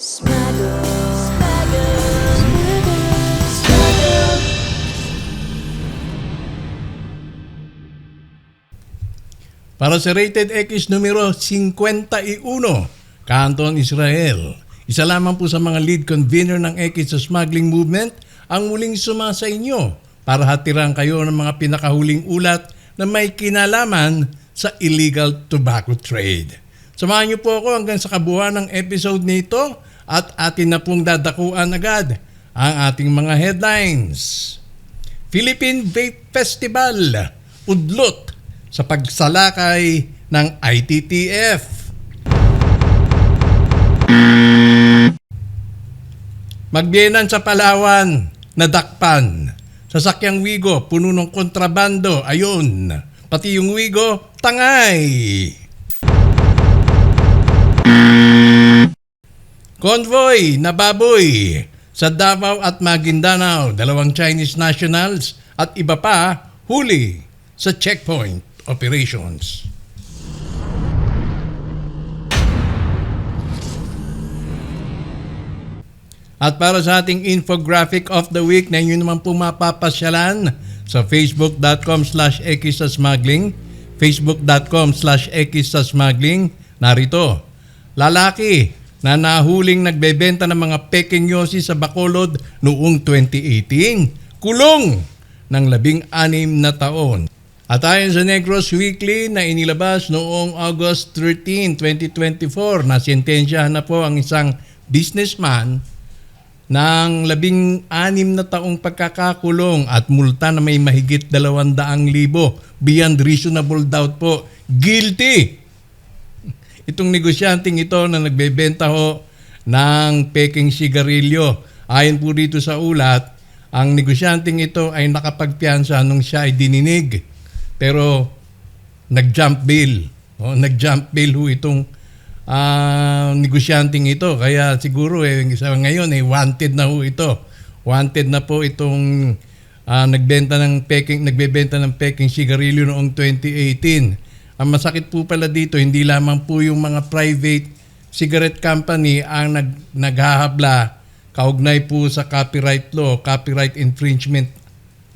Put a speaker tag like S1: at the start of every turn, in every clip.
S1: Smuggle, smuggle, smuggle.
S2: Para sa Rated X numero 51, Kanton Israel. Isa lamang po sa mga lead convener ng X sa smuggling movement ang muling sumasa inyo para hatiran kayo ng mga pinakahuling ulat na may kinalaman sa illegal tobacco trade. Samahan niyo po ako hanggang sa kabuuan ng episode nito at atin na pong dadakuan agad ang ating mga headlines. Philippine Vape Festival, udlot sa pagsalakay ng ITTF. Magbiyenan sa Palawan, nadakpan. Sasakyang Wigo, puno ng kontrabando, ayun. Pati yung Wigo, tangay. Convoy na baboy sa Davao at Maguindanao, dalawang Chinese nationals at iba pa huli sa checkpoint operations. At para sa ating infographic of the week na inyo naman po mapapasyalan sa facebook.com slash smuggling, facebook.com slash smuggling, narito. Lalaki na nahuling nagbebenta ng mga peking yosi sa Bacolod noong 2018, kulong ng labing anim na taon. At ayon sa Negros Weekly na inilabas noong August 13, 2024, na sentensyahan na po ang isang businessman ng labing anim na taong pagkakakulong at multa na may mahigit dalawang daang libo beyond reasonable doubt po. Guilty! Itong negosyanteng ito na nagbebenta ho ng peking sigarilyo. Ayon po dito sa ulat, ang negosyanteng ito ay nakapagpiansa nung siya ay dininig. Pero nag-jump bail. O, nag-jump bail ho itong ah negosyanteng ito. Kaya siguro eh, sa ngayon eh, wanted na ho ito. Wanted na po itong ah, nagbenta ng peking, nagbebenta ng peking sigarilyo noong 2018. Ang masakit po pala dito, hindi lamang po yung mga private cigarette company ang nag, naghahabla kaugnay po sa copyright law, copyright infringement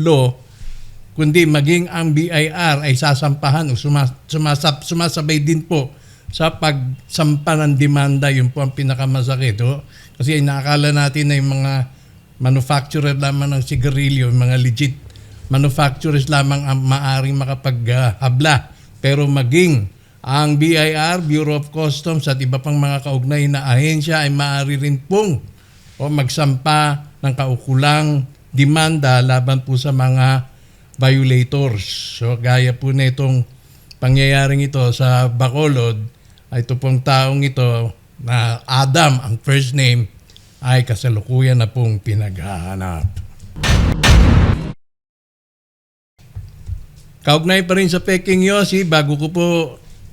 S2: law, kundi maging ang BIR ay sasampahan o sumas, sumasab, sumasabay din po sa pagsampa ng demanda, yun po ang pinakamasakit. Oh. Kasi inaakala natin na yung mga manufacturer lamang ng sigarilyo, yung mga legit manufacturers lamang ang maaring makapaghabla. Pero maging ang BIR, Bureau of Customs at iba pang mga kaugnay na ahensya ay maaari rin pong o magsampa ng kaukulang demanda laban po sa mga violators. So gaya po na itong pangyayaring ito sa Bacolod, ay ito pong taong ito na Adam, ang first name, ay kasalukuyan na pong pinaghahanap. Kaugnay pa rin sa Peking Yossi, bago ko po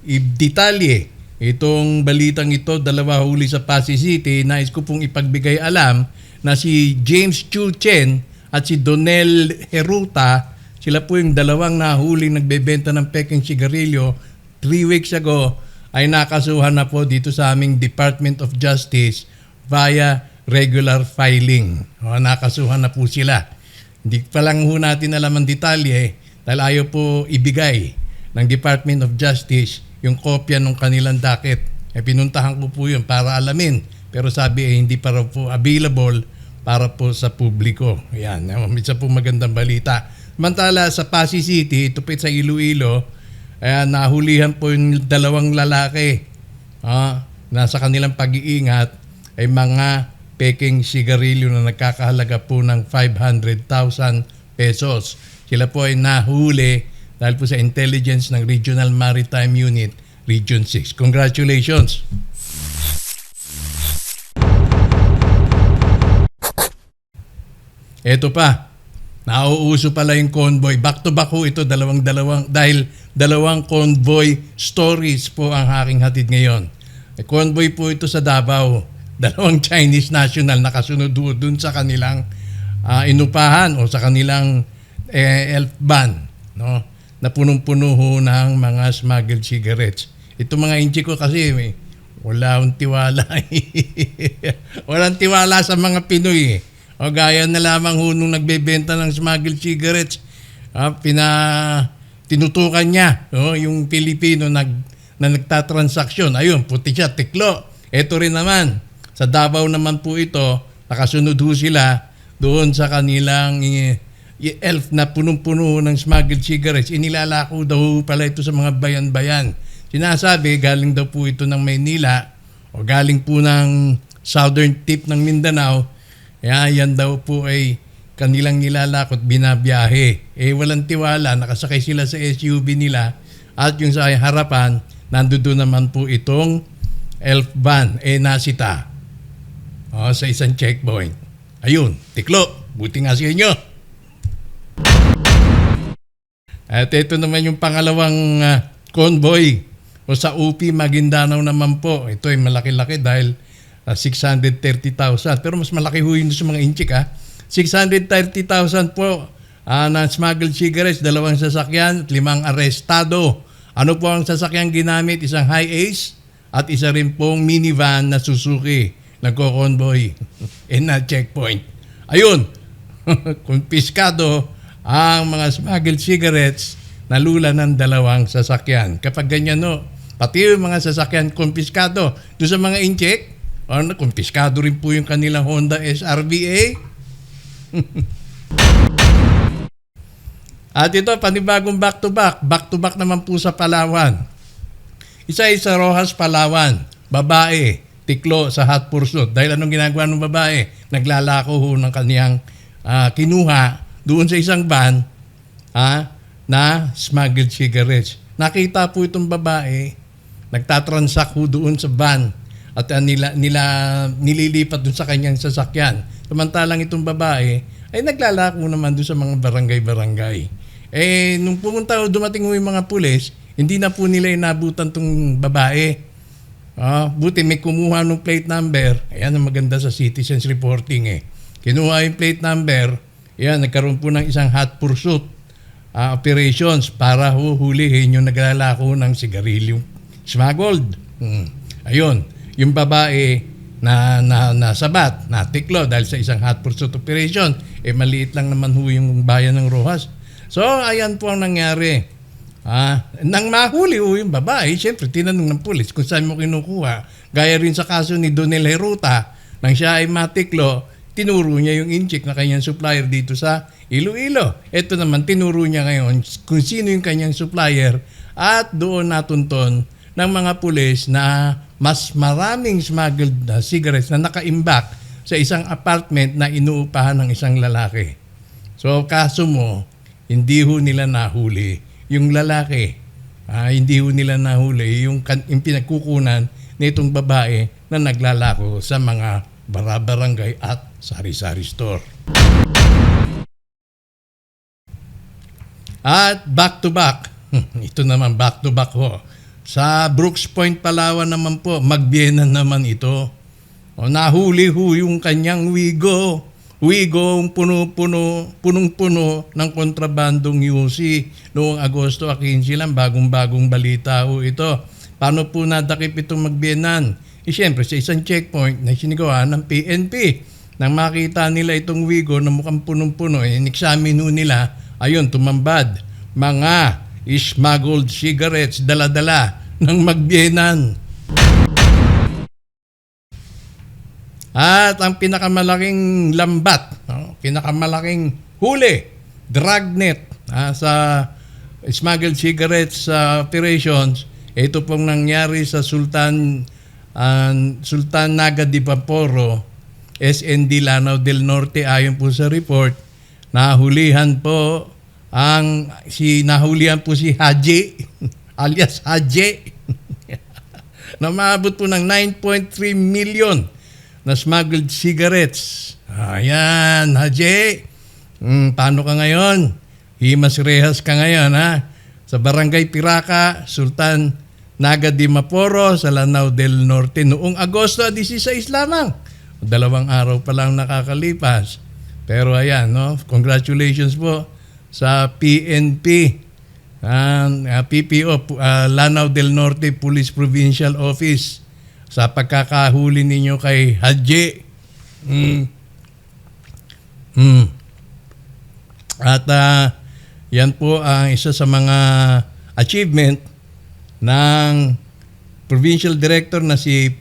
S2: i-detalye itong balitang ito, dalawa huli sa Pasig City, nais ko pong ipagbigay alam na si James Chu Chen at si Donel Heruta, sila po yung dalawang nahuling nagbebenta ng Peking sigarilyo three weeks ago ay nakasuhan na po dito sa aming Department of Justice via regular filing. O, nakasuhan na po sila. Hindi pa lang ho natin alam ang detalye dahil ayaw po ibigay ng Department of Justice yung kopya ng kanilang docket. Eh, pinuntahan ko po yun para alamin. Pero sabi eh, hindi pa raw po available para po sa publiko. Yan, isa po magandang balita. Mantala sa Pasig City, po sa Iloilo, eh, nahulihan po yung dalawang lalaki ah, nasa kanilang pag-iingat ay mga peking sigarilyo na nagkakahalaga po ng 500,000 pesos. Sila po ay nahuli dahil po sa intelligence ng Regional Maritime Unit, Region 6. Congratulations! Ito pa, nauuso pala yung convoy. Back to back ho ito, dalawang-dalawang, dahil dalawang convoy stories po ang aking hatid ngayon. Eh, convoy po ito sa Davao. Dalawang Chinese national nakasunod ho dun sa kanilang ah, inupahan o sa kanilang eh, elf ban. No? Na punong-puno ng mga smuggled cigarettes. Ito mga inchi ko kasi, may, Wala akong tiwala. Walang tiwala sa mga Pinoy. eh. O gaya na lamang ho nung nagbebenta ng smuggled cigarettes. Ah, pina, tinutukan niya oh, yung Pilipino nag, na nagtatransaksyon. Ayun, puti siya, tiklo. Ito rin naman, sa Davao naman po ito, nakasunod ho sila doon sa kanilang eh, y- elf na punong-puno ng smuggled cigarettes. Inilalako daw pala ito sa mga bayan-bayan. Sinasabi, galing daw po ito ng Maynila o galing po ng southern tip ng Mindanao. Kaya yan daw po ay kanilang nilalakot, binabiyahe. Eh walang tiwala, nakasakay sila sa SUV nila at yung sa harapan, nandoon naman po itong elf van, eh nasita. O, sa isang checkpoint. Ayun, tiklo. Buti nga sa inyo. At ito naman yung pangalawang ah, convoy o sa UP Maguindanao naman po. Ito ay malaki-laki dahil ah, 630,000. Pero mas malaki ho yun sa mga inchik ha. 630,000 po ah, na smuggled cigarettes, dalawang sasakyan limang arestado. Ano po ang sasakyan ginamit? Isang high ace at isa rin pong minivan na Suzuki. Nagko-convoy and na checkpoint. Ayun, kumpiskado ang mga smuggled cigarettes na lula ng dalawang sasakyan. Kapag ganyan no, pati yung mga sasakyan kumpiskado. Doon sa mga incheck, ano, kumpiskado rin po yung kanilang Honda SRBA. At ito, panibagong back-to-back. Back-to-back naman po sa Palawan. Isa isa Rojas Palawan, babae, tiklo sa hot pursuit. Dahil anong ginagawa ng babae? Naglalako ho ng kaniyang ah, kinuha doon sa isang van ah, na smuggled cigarettes. Nakita po itong babae, nagtatransact ho doon sa van at ah, nila, nila, nililipat doon sa kanyang sasakyan. Samantalang itong babae ay naglalako naman doon sa mga barangay-barangay. Eh, nung pumunta ho, dumating ho yung mga pulis, hindi na po nila inabutan tong babae. Ah, buti may kumuha ng plate number. Ayan ang maganda sa citizens reporting eh. Kinuha yung plate number. Ayan, nagkaroon po ng isang hot pursuit ah, operations para huhulihin yung naglalako ng sigarilyong smuggled. Hmm. Ayun, yung babae na, na nasabat, natiklo dahil sa isang hot pursuit operation, eh maliit lang naman ho yung bayan ng Rojas. So, ayan po ang nangyari. Ah, nang mahuli ho yung babae, siyempre tinanong ng pulis kung saan mo kinukuha. Gaya rin sa kaso ni Donel Heruta, nang siya ay matiklo, tinuro niya yung incheck na kanyang supplier dito sa Iloilo. Ito naman, tinuro niya ngayon kung sino yung kanyang supplier at doon natunton ng mga pulis na mas maraming smuggled na cigarettes na nakaimbak sa isang apartment na inuupahan ng isang lalaki. So kaso mo, hindi ho nila nahuli yung lalaki. Ah, hindi ho nila nahuli yung, yung pinagkukunan nitong babae na naglalako sa mga barabarangay at sari-sari store. At back to back, ito naman back to back ho. Sa Brooks Point, Palawan naman po, magbienan naman ito. O, nahuli ho yung kanyang wigo. Wigo, puno-puno, punong-puno ng kontrabandong UC noong Agosto 15 lang, bagong-bagong balita ho ito. Paano po nadakip itong magbienan? Eh, siyempre, sa isang checkpoint na sinigawa ng PNP. Nang makita nila itong wigo na mukhang punong-puno, eh, in-examine nila, ayun, tumambad. Mga smuggled cigarettes, dala-dala ng magbienan. At ang pinakamalaking lambat, no, pinakamalaking huli, dragnet ah, sa smuggled cigarettes sa operations, ito pong nangyari sa Sultan ah, Sultan Naga de Vaporo, SND Lanao del Norte ayon po sa report, nahulihan po ang si nahulihan po si Haji alias Haji na maabot po ng 9.3 million na smuggled cigarettes. Ayan, Haji. Hmm, paano ka ngayon? Himas rehas ka ngayon, ha? Sa Barangay Piraka, Sultan Naga de sa Lanao del Norte, noong Agosto 16 lamang. Dalawang araw pa lang nakakalipas. Pero ayan, no? Congratulations po sa PNP. Uh, PPO, uh, Lanao del Norte Police Provincial Office. sa pagkakahuli ninyo kay Haji. Mm. Mm. At ah, yan po ang isa sa mga achievement ng Provincial Director na si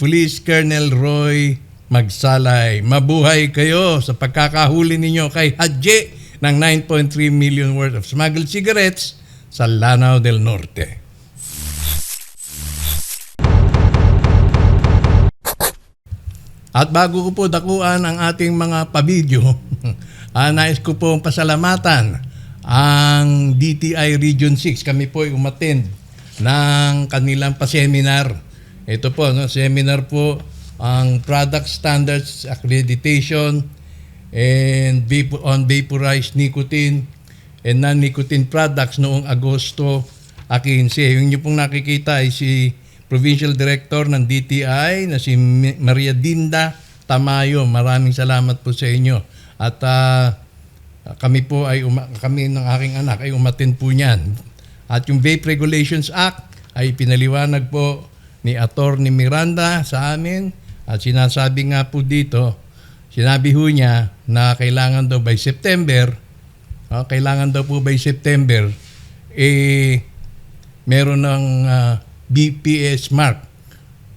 S2: Police Colonel Roy Magsalay. Mabuhay kayo sa pagkakahuli ninyo kay Haji ng 9.3 million worth of smuggled cigarettes sa Lanao del Norte. At bago ko po dakuan ang ating mga pabidyo, ah, nais ko po pasalamatan ang DTI Region 6. Kami po ay umattend ng kanilang pa-seminar. Ito po, no, seminar po ang Product Standards Accreditation and vapor, on vaporized nicotine and non-nicotine products noong Agosto 15. Yung nyo pong nakikita ay si Provincial Director ng DTI na si Maria Dinda Tamayo. Maraming salamat po sa inyo. At ah, kami po ay uma- kami ng aking anak ay umatin po niyan. At yung Vape Regulations Act ay pinaliwanag po ni Attorney Miranda sa amin at sinasabi nga po dito, sinabi ho niya na kailangan daw by September, ah, kailangan daw po by September, eh, meron ng ah, BPS mark.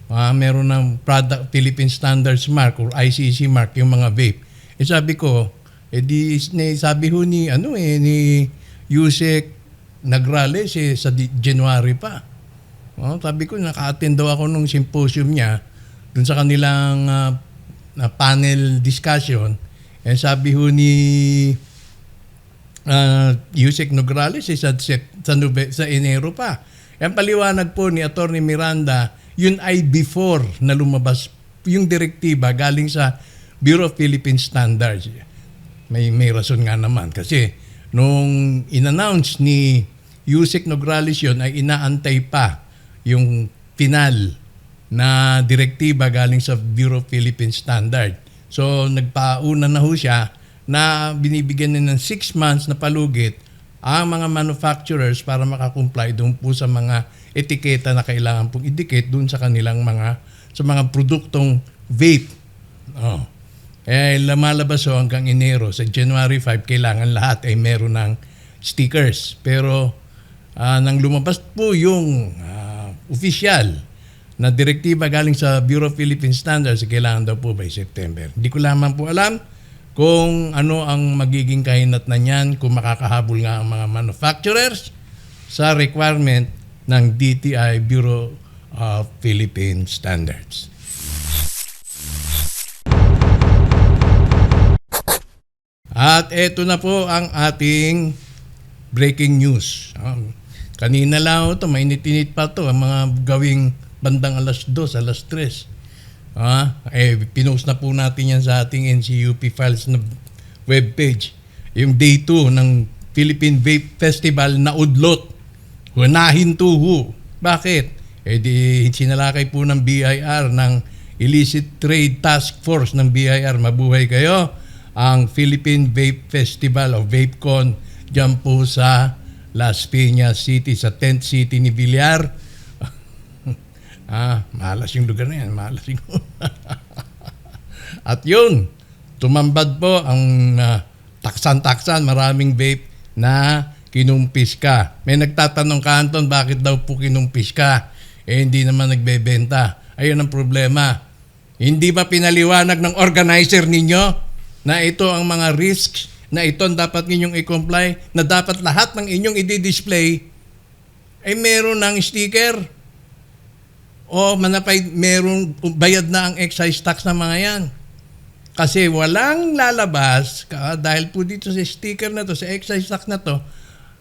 S2: Ah, meron ng product Philippine Standards mark or ICC mark yung mga vape. Eh sabi ko, eh di sabi ho ni ano eh ni Yusek Nagrales eh, sa January pa. Oh, sabi ko naka-attend daw ako nung symposium niya dun sa kanilang ah, na panel discussion. Eh sabi ho ni uh, Yusek Nograles eh, sa, sa, Nove- sa Enero pa. Yan paliwanag po ni Attorney Miranda, yun ay before na lumabas yung direktiba galing sa Bureau of Philippine Standards. May, may rason nga naman kasi nung in-announce ni Yusek Nograles yun ay inaantay pa yung final na direktiba galing sa Bureau of Philippine Standard. So nagpauna na ho siya na binibigyan na ng 6 months na palugit ang mga manufacturers para makakomply doon po sa mga etiketa na kailangan pong idikit doon sa kanilang mga sa mga produktong vape. Oh. Eh, lumalabas ho hanggang Enero. Sa January 5, kailangan lahat ay meron ng stickers. Pero ah, nang lumabas po yung ah, official na direktiba galing sa Bureau of Philippine Standards, kailangan daw po by September. Hindi ko lamang po alam kung ano ang magiging kahinat na niyan, kung makakahabol nga ang mga manufacturers sa requirement ng DTI Bureau of Philippine Standards. At eto na po ang ating breaking news. Um, kanina lang ito, mainit-init pa to ang mga gawing bandang alas 2, alas 3. Ah, eh, pinost na po natin yan sa ating NCUP Files na webpage. Yung day 2 ng Philippine Vape Festival na udlot. Hunahin tuho. Bakit? Eh di sinalakay po ng BIR ng Illicit Trade Task Force ng BIR. Mabuhay kayo. Ang Philippine Vape Festival o VapeCon dyan po sa Las Piñas City, sa tent city ni Villar. Ah, malas yung lugar na yan. Malas yung... At yun, tumambad po ang ah, taksan-taksan, maraming vape na kinumpis ka. May nagtatanong ka, Anton, bakit daw po kinumpis ka? Eh, hindi naman nagbebenta. Ayun ang problema. Hindi ba pinaliwanag ng organizer ninyo na ito ang mga risks na ito ang dapat ninyong i-comply, na dapat lahat ng inyong i-display ay meron ng sticker o manapay merong bayad na ang excise tax ng mga yan. Kasi walang lalabas ka, dahil po dito sa sticker na to, sa excise tax na to,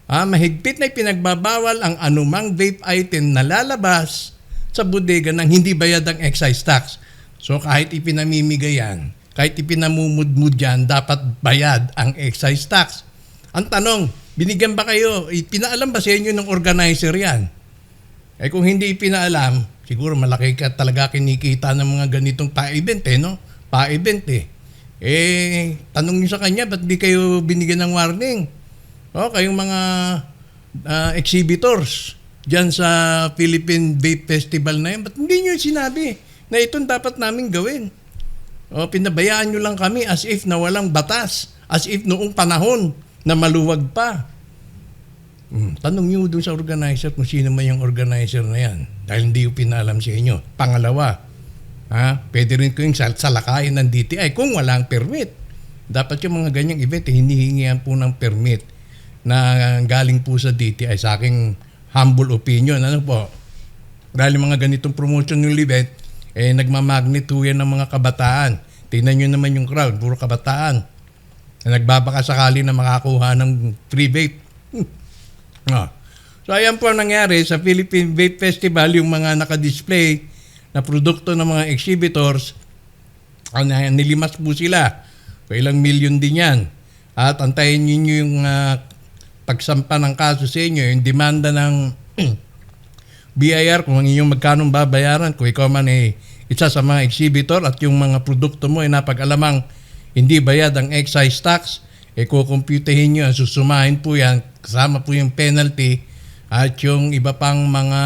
S2: ah, mahigpit na ipinagbabawal ang anumang vape item na lalabas sa bodega ng hindi bayad ang excise tax. So kahit ipinamimigay yan, kahit ipinamumudmud yan, dapat bayad ang excise tax. Ang tanong, binigyan ba kayo, pinaalam ba sa inyo ng organizer yan? Eh kung hindi ipinaalam, siguro malaki ka talaga kinikita ng mga ganitong pa-event eh, no? Pa-event eh. Eh, tanong niyo sa kanya, ba't di kayo binigyan ng warning? O, kayong mga ah, exhibitors. dyan sa Philippine Vape Festival na yun. Ba't hindi nyo sinabi na itong dapat namin gawin? O, pinabayaan nyo lang kami as if na walang batas. As if noong panahon na maluwag pa. Hmm, tanong nyo doon sa organizer kung sino man yung organizer na yan. Dahil hindi yung pinalam sa inyo. Pangalawa, ha, pwede rin kayong sal- salakayin ng DTI kung walang permit. Dapat yung mga ganyang event, hinihingihan po ng permit na galing po sa DTI sa aking humble opinion. Ano po? Dahil mga ganitong promotion ng event, eh, nagmamagnet po yan ng mga kabataan. Tingnan nyo naman yung crowd, puro kabataan. Na nagbabaka sakali na makakuha ng free vape. Ah. So ayan po ang nangyari sa Philippine Vape Festival, yung mga nakadisplay na produkto ng mga exhibitors, ah, nilimas po sila. So ilang milyon din yan. At antayin ninyo yung ah, pagsampa ng kaso sa inyo, yung demanda ng BIR kung ang inyong magkano babayaran kung ikaw man ay isa sa mga exhibitor at yung mga produkto mo ay napag-alamang hindi bayad ang excise tax, eh kukumputahin nyo, susumahin po yan, kasama po yung penalty at yung iba pang mga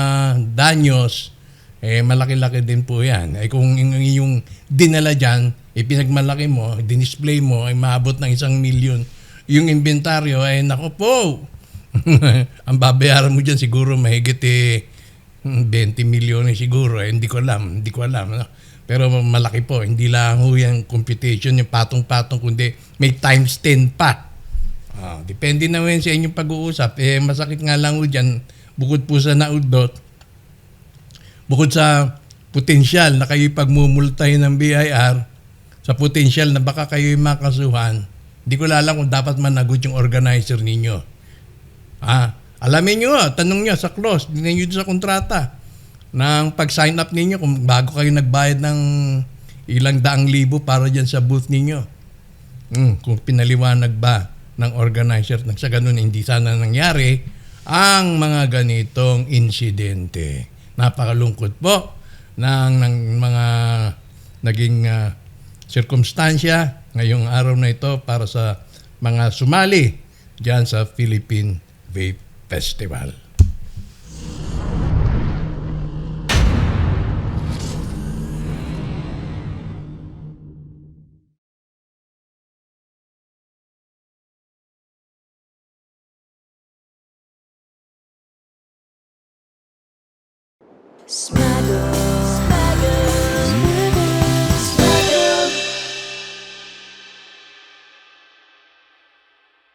S2: danyos, eh malaki-laki din po yan. Eh kung yung, dinala dyan, ipinagmalaki mo, dinisplay mo, ay maabot ng isang milyon. Yung inventaryo ay naku po, ang babayaran mo dyan siguro mahigit eh, 20 milyon eh siguro. Eh, hindi ko alam. Hindi ko alam. No? Pero malaki po. Hindi lang ho yung computation, yung patong-patong, kundi may times 10 pa. Ah, depende na yun sa inyong pag-uusap. Eh, masakit nga lang ho dyan, bukod po sa naudot, bukod sa potensyal na kayo pagmumultay ng BIR, sa potensyal na baka kayo makasuhan, hindi ko alam kung dapat managot yung organizer ninyo. Ah, alamin nyo, tanong nyo sa clause, tingnan nyo sa kontrata ng pag-sign up ninyo kung bago kayo nagbayad ng ilang daang libo para dyan sa booth ninyo. Mm, kung pinaliwanag ba ng organizer na sa ganun hindi sana nangyari ang mga ganitong insidente. Napakalungkot po ng, ng mga naging ah, sirkumstansya ngayong araw na ito para sa mga sumali dyan sa Philippine Vape Festival.
S1: Smuggle, smuggle,